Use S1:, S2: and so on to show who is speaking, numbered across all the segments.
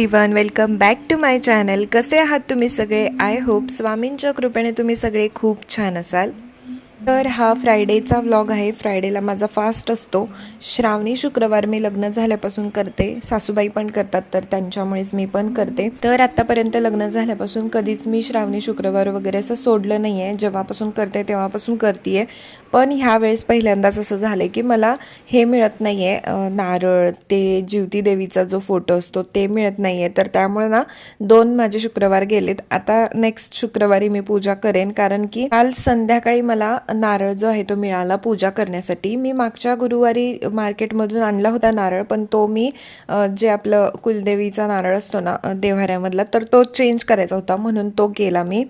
S1: Everyone welcome back to my channel कसे आहात तुम्ही सगळे? आय होप स्वामींच्या कृपेने तुम्ही सगळे खूप छान असाल. तर हा फ्रायडेचा व्लॉग आहे. फ्रायडेला माझा फास्ट असतो. श्रावणी शुक्रवार मी लग्न झाल्यापासून करते. सासूबाई पण करतात तर त्यांच्यामुळेच मी पण करते. तर आत्तापर्यंत लग्न झाल्यापासून कधीच मी श्रावणी शुक्रवार वगैरे असं सोडलं नाही आहे जेव्हापासून करते तेव्हापासून करते पण ह्या वेळेस पहिल्यांदाच असं झालं की मला हे मिळत नाही आहे नारळ ते जिवती देवीचा जो फोटो असतो ते मिळत नाही आहे तर त्यामुळे ना दोन माझे शुक्रवार गेलेत. आता नेक्स्ट शुक्रवारी मी पूजा करेन. कारण की काल संध्याकाळी मला नारळ जो आहे तो मिळाला पूजा करण्यासाठी. मी मागच्या गुरुवारी मार्केटमधून आणला होता नारळ पण तो मी जे आपलं कुलदेवीचा नारळ असतो ना देव्हाऱ्यामधला तर तो चेंज करायचा होता. म्हणून तो केला मी.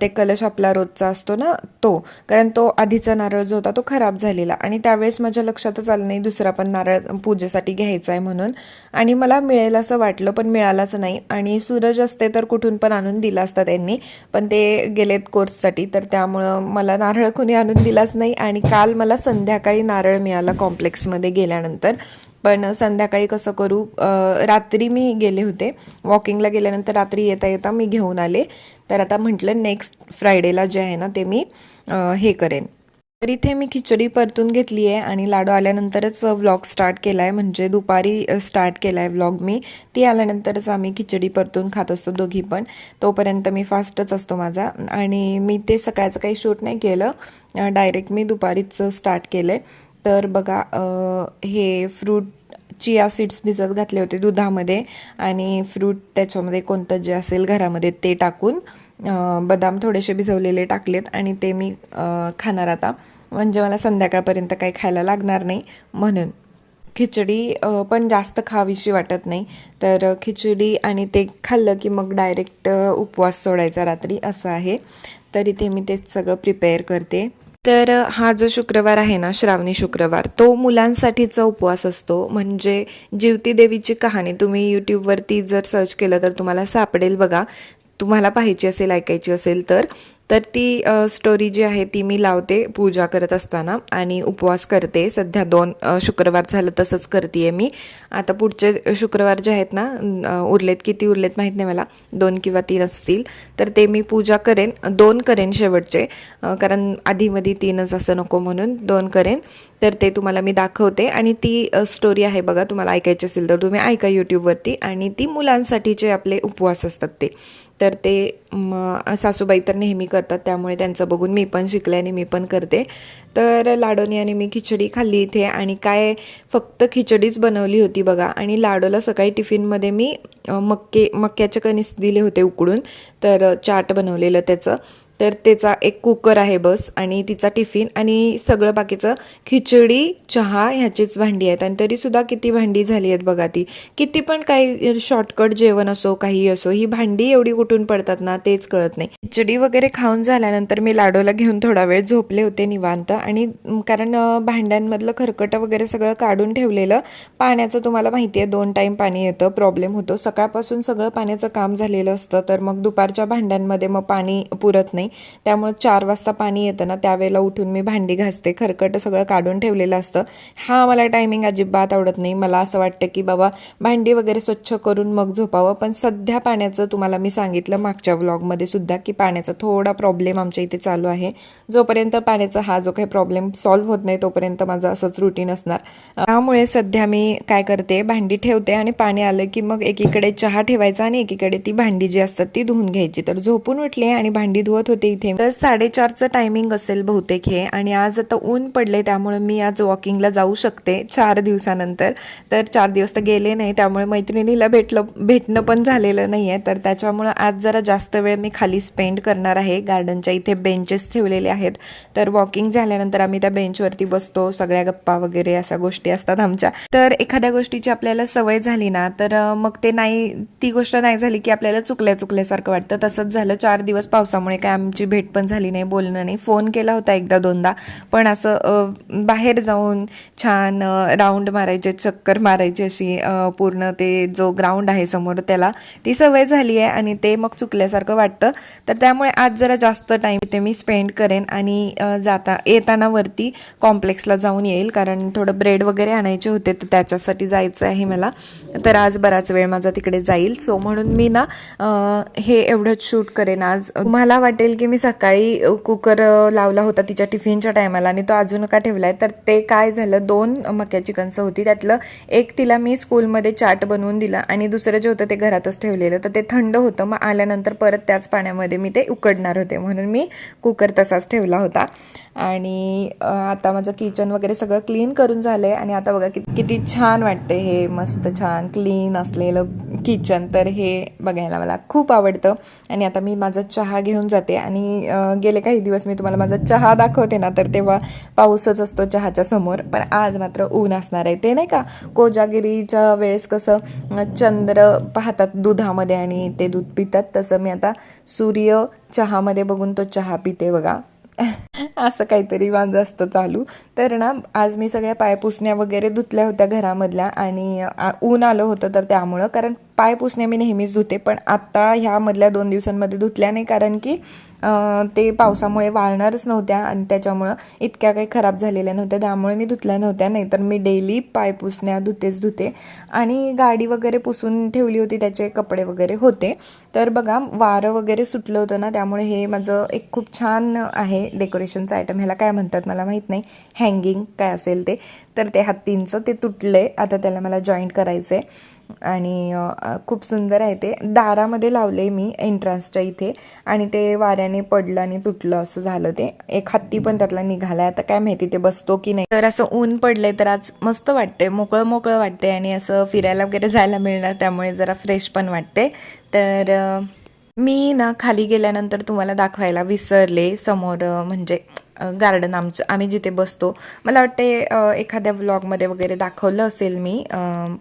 S1: ते कलश आपला रोजचा असतो ना तो. कारण तो आधीचा नारळ जो होता तो खराब झालेला. आणि त्यावेळेस माझ्या लक्षातच आलं नाही दुसरा पण नारळ पूजेसाठी घ्यायचा आहे म्हणून. आणि मला मिळेल असं वाटलं पण मिळालाच नाही. आणि सूरज असते तर कुठून पण आणून दिला असता त्यांनी. पण ते गेलेत कोर्ससाठी तर त्यामुळं मला नारळ कोणी आणून दिलाच नाही आणि काल मला संध्याकाळी नारळ मिळाला कॉम्प्लेक्समध्ये गेल्यानंतर. पण संध्याकाळी कसं करू रात्री मी गेले होते. वॉकिंगला गेल्यानंतर रात्री येता येता मी घेऊन आले. तर आता म्हटलं नेक्स्ट फ्रायडेला जे आहे ना ते मी हे करेन. तर इथे मी खिचडी परतून घेतली आहे आणि लाडू आल्यानंतरच व्लॉग स्टार्ट केला आहे म्हणजे दुपारी स्टार्ट केला आहे व्लॉग मी. ती आल्यानंतरच आम्ही खिचडी परतून खात असतो दोघी पण. तोपर्यंत मी फास्टच असतो माझा. आणि मी ते सकाळचं काही शूट नाही केलं. डायरेक्ट मी दुपारीच स्टार्ट केलं आहे तर बघा हे फ्रूट चिया सीड्स भिजत घातले होते दुधामध्ये. आणि फ्रूट त्याच्यामध्ये कोणतं जे असेल घरामध्ये ते टाकून. बदाम थोडेसे भिजवलेले टाकलेत आणि ते मी खाणार आता. म्हणजे मला संध्याकाळपर्यंत काही खायला लागणार नाही म्हणून. खिचडी पण जास्त खावीशी वाटत नाही. तर खिचडी आणि ते खाल्लं की मग डायरेक्ट उपवास सोडायचा रात्री असं आहे. तर इथे मी ते सगळं प्रिपेअर करते. तर हा जो शुक्रवार आहे ना श्रावणी शुक्रवार तो मुलांसाठीचा उपवास असतो. म्हणजे जीवती देवीची कहाणी तुम्ही यूट्यूबवरती जर सर्च केलं तर तुम्हाला सापडेल बघा. तुम्हाला पाहायची असेल ऐकायची असेल तर तर ती स्टोरी जी आहे ती मी लावते पूजा करत असताना आणि उपवास करते. सध्या दोन शुक्रवार झालं तसंच करते मी. आता पुढचे शुक्रवार जे आहेत ना उरलेत किती उरलेत माहीत नाही मला. दोन किंवा तीन असतील. तर ते मी पूजा करेन. दोन करेन शेवटचे. कारण आधीमध्ये तीनच असं नको म्हणून दोन करेन. तर ते तुम्हाला मी दाखवते. आणि ती स्टोरी आहे बघा तुम्हाला ऐकायची असेल तर तुम्ही ऐका यूट्यूबवरती आणि ती मुलांसाठीचे आपले उपवास असतात ते. तर ते सासूबाई तर नेहमी कर करतात त्यामुळे त्यांचं बघून मी पण शिकले आणि मी पण करते. तर लाडोनी आणि मी खिचडी खाल्ली इथे आणि काय फक्त खिचडीच बनवली होती बघा. आणि लाडोला सकाळी टिफिनमध्ये मी मक्के मक्याचे कणीस दिले होते उकडून. तर चाट बनवलेलं त्याचं. तर त्याचा एक कुकर आहे बस आणि तिचा टिफिन आणि सगळं बाकीचं. खिचडी चहा ह्याचीच भांडी आहेत आणि तरीसुद्धा किती भांडी झाली आहेत बघा ती. किती पण काही शॉर्टकट जेवण असो काही असो ही भांडी एवढी कुठून पडतात ना तेच कळत नाही. खिचडी वगैरे खाऊन झाल्यानंतर मी लाडोला घेऊन थोडा वेळ झोपले होते निवांत आणि कारण भांड्यांमधलं खरकटं वगैरे सगळं काढून ठेवलेलं. पाण्याचं तुम्हाला माहिती आहे दोन टाईम पाणी येतं प्रॉब्लेम होतो. सकाळपासून सगळं पाण्याचं काम झालेलं असतं तर मग दुपारच्या भांड्यांमध्ये मग पाणी पुरत नाही. त्यामुळे चार वाजता पाणी येतं ना त्यावेळेला उठून मी भांडी घासते खरकट सगळं काढून ठेवलेलं असतं. हा मला टायमिंग अजिबात आवडत नाही. मला असं वाटतं की बाबा भांडी वगैरे स्वच्छ करून मग झोपावं. पण सध्या पाण्याचं तुम्हाला मी सांगितलं मागच्या व्लॉगमध्ये सुद्धा की पाण्याचा थोडा प्रॉब्लेम आमच्या इथे चालू आहे. जोपर्यंत पाण्याचा हा जो काही प्रॉब्लेम सॉल्व्ह होत नाही तोपर्यंत माझं असंच रुटीन असणार. त्यामुळे सध्या मी काय करते भांडी ठेवते आणि पाणी आलं की मग एकीकडे चहा ठेवायचा आणि एकीकडे ती भांडी जी असतात ती धुवून घ्यायची. तर झोपून उठले आणि भांडी धुवत होते इथे. तर साडेचारचं टायमिंग असेल बहुतेक हे. आणि आज आता ऊन पडले त्यामुळे मी आज वॉकिंगला जाऊ शकते चार दिवसानंतर. तर चार दिवस तर गेले नाही त्यामुळे मैत्रिणीला भेटलं भेटणं पण झालेलं नाही आहे तर त्याच्यामुळं आज जरा जास्त वेळ मी खाली स्पेंड करणार आहे. गार्डनच्या इथे बेंचेस ठेवलेले आहेत. तर वॉकिंग झाल्यानंतर आम्ही त्या बेंचवरती बसतो. सगळ्या गप्पा वगैरे अशा गोष्टी असतात आमच्या. तर एखाद्या गोष्टीची आपल्याला सवय झाली ना तर मग ते नाही ती गोष्ट नाही झाली की आपल्याला चुकल्या चुकल्यासारखं वाटतं. तसंच झालं चार दिवस पावसामुळे काय आम्ही आमची भेट पण झाली नाही बोलणं नाही. फोन केला होता एकदा दोनदा. पण असं बाहेर जाऊन छान राऊंड मारायचे चक्कर मारायची अशी पूर्ण ते जो ग्राउंड आहे समोर त्याला ती सवय झाली आहे आणि ते मग चुकल्यासारखं वाटतं. तर त्यामुळे आज जरा जास्त टाईम ते मी स्पेंड करेन आणि जाता येताना वरती कॉम्प्लेक्सला जाऊन येईल. कारण थोडं ब्रेड वगैरे आणायचे होते तर त्याच्यासाठी जायचं आहे मला. तर आज बराच वेळ माझा तिकडे जाईल. सो म्हणून मी ना हे एवढंच शूट करेन आज. मला वाटेल की मी सकाळी कुकर लावला होता तिच्या टिफिनच्या टायमाला आणि तो अजून का ठेवला आहे तर ते काय झालं? दोन मक्याची कणसं होती. त्यातलं एक तिला मी स्कूलमध्ये चाट बनवून दिला आणि दुसरं जे होतं ते घरातच ठेवलेलं. तर ते थंड होतं. मग आल्यानंतर परत त्याच पाण्यामध्ये मी ते उकडणार होते. म्हणून मी कुकर तसाच ठेवला होता. आणि आता माझं किचन वगैरे सगळं क्लीन करून झालं आहे आणि आता बघा कि किती छान वाटते हे मस्त छान क्लीन असलेलं किचन तर हे बघायला मला खूप आवडतं. आणि आता मी माझा चहा घेऊन जाते. आणि गेले काही दिवस मी तुम्हाला माझा चहा दाखवते ना तर तेव्हा पाऊसच असतो चहाच्या समोर. पण आज मात्र ऊन असणार आहे. ते नाही का कोजागिरीच्या वेळेस कसं चंद्र पाहतात दुधामध्ये आणि ते दूध पितात तसं मी आता सूर्य चहामध्ये बघून तो चहा पिते बघा. असं काहीतरी माझं असतं चालू. तर ना आज मी सगळ्या पायपुसण्या वगैरे धुतल्या होत्या घरामधल्या आणि ऊन आलं होतं तर त्यामुळं कारण पाय पुसणे मी नेहमीच धुते पण आत्ता ह्यामधल्या दोन दिवसांमध्ये धुतल्या नाही कारण की ते पावसामुळे वाळणारच नव्हत्या आणि त्याच्यामुळं इतक्या काही खराब झालेल्या नव्हत्या. त्यामुळे मी धुतल्या नव्हत्या नाही तर मी डेली पाय पुसण्या धुतेच धुते. आणि गाडी वगैरे पुसून ठेवली होती त्याचे कपडे वगैरे होते. तर बघा वारं वगैरे सुटलं होतं ना त्यामुळे हे माझं एक खूप छान आहे डेकोरेशनचं आयटम ह्याला काय म्हणतात मला माहीत नाही. हँगिंग काय असेल ते. तर ते हत्तींचं ते तुटलं आहे आता त्याला मला जॉईंट करायचं आहे आणि खूप सुंदर आहे ते. दारामध्ये लावले मी एंट्रन्सच्या इथे आणि ते वाऱ्याने पडलं आणि तुटलं असं झालं ते. एक हत्ती पण त्यातला निघालाय. आता काय माहिती ते बसतो की नाही. तर असं ऊन पडलंय तर आज मस्त वाटते मोकळं मोकळं वाटते आणि असं फिरायला वगैरे जायला मिळणार त्यामुळे जरा फ्रेश पण वाटते तर मी ना खाली गेल्यानंतर तुम्हाला दाखवायला विसरले समोर म्हणजे गार्डन आमचं आम्ही जिथे बसतो. मला वाटते एखाद्या व्लॉगमध्ये वगैरे दाखवलं असेल मी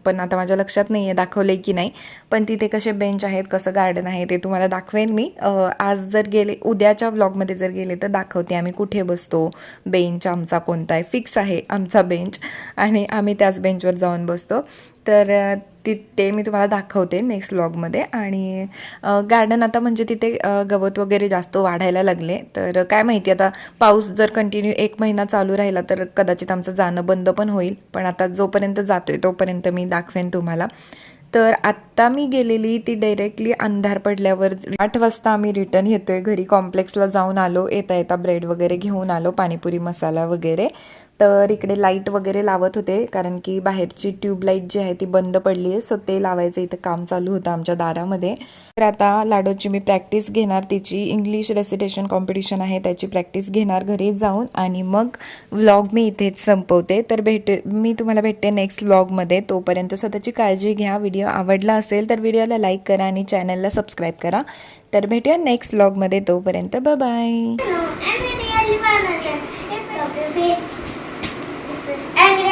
S1: पण आता माझ्या लक्षात नाही आहे दाखवले की नाही. पण तिथे कसे बेंच आहेत कसं गार्डन आहे ते तुम्हाला दाखवेन मी. आज जर गेले उद्याच्या व्लॉगमध्ये जर गेले तर दाखवते आम्ही कुठे बसतो. बेंच आमचा कोणता आहे? फिक्स आहे आमचा बेंच आणि आम्ही त्याच बेंचवर जाऊन बसतो. तर अ, ति ते मी तुम्हाला दाखवते नेक्स्ट व्लॉगमध्ये आणि गार्डन आता म्हणजे तिथे गवत वगैरे जास्त वाढायला लागले. तर काय माहिती आता पाऊस जर कंटिन्यू एक महिना चालू राहिला तर कदाचित आमचं जाणं बंद पण होईल. पण आता जोपर्यंत जातोय तोपर्यंत मी दाखवेन तुम्हाला. तर आत्ता मी गेलेली ती डायरेक्टली अंधार पडल्यावर आठ वाजता आम्ही रिटर्न येतोय. घरी कॉम्प्लेक्सला जाऊन आलो. येता येता ब्रेड वगैरे घेऊन आलो पाणीपुरी मसाला वगैरे. तर इकडे लाइट वगैरे लावत होते कारण की बाहेरची ट्यूबलाईट जी आहे ती बंद पडली आहे सो ते लावायचं इथं काम चालू होतं आमच्या दारामध्ये. तर आता लाडोची मी प्रॅक्टिस घेणार तिची इंग्लिश रेसिटेशन कॉम्पिटिशन आहे त्याची प्रॅक्टिस घेणार घरी जाऊन आणि मग व्लॉग मी इथेच संपवते. तर भेट मी तुम्हाला भेटते नेक्स्ट व्लॉगमध्ये तोपर्यंत स्वतःची काळजी घ्या व्हिडिओ आवडला असेल तर व्हिडिओला लाईक करा आणि चॅनलला सबस्क्राईब करा. तर भेटूया नेक्स्ट व्लॉगमध्ये तोपर्यंत बाय
S2: And